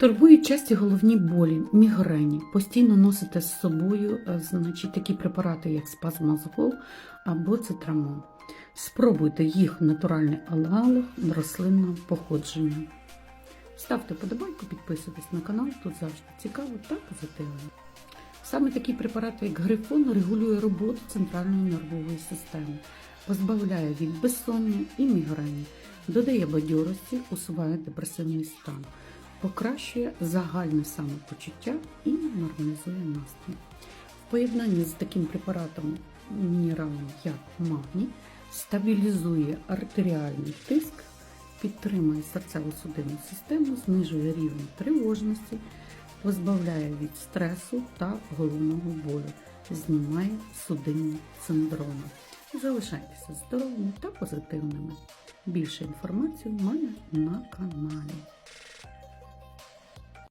Турбують часті головні болі, мігрені. Постійно носите з собою е, значить, такі препарати, як спазмазгол або цитрамон. Спробуйте їх натуральний аналог рослинного походження. Ставте подобайку, підписуйтесь на канал, тут завжди цікаво та позитивно. Саме такий препарат, як грифон, регулює роботу центральної нервової системи, позбавляє від безсоння і мігрені, додає бадьорості, усуває депресивний стан, покращує загальне самопочуття і нормалізує настрій. В поєднанні з таким препаратом мінералом, як магній, стабілізує артеріальний тиск, підтримує серцево-судинну систему, знижує рівень тривожності, позбавляє від стресу та головного болю, знімає судинні синдроми. Залишайтеся здоровими та позитивними. Більше інформації в мене на каналі.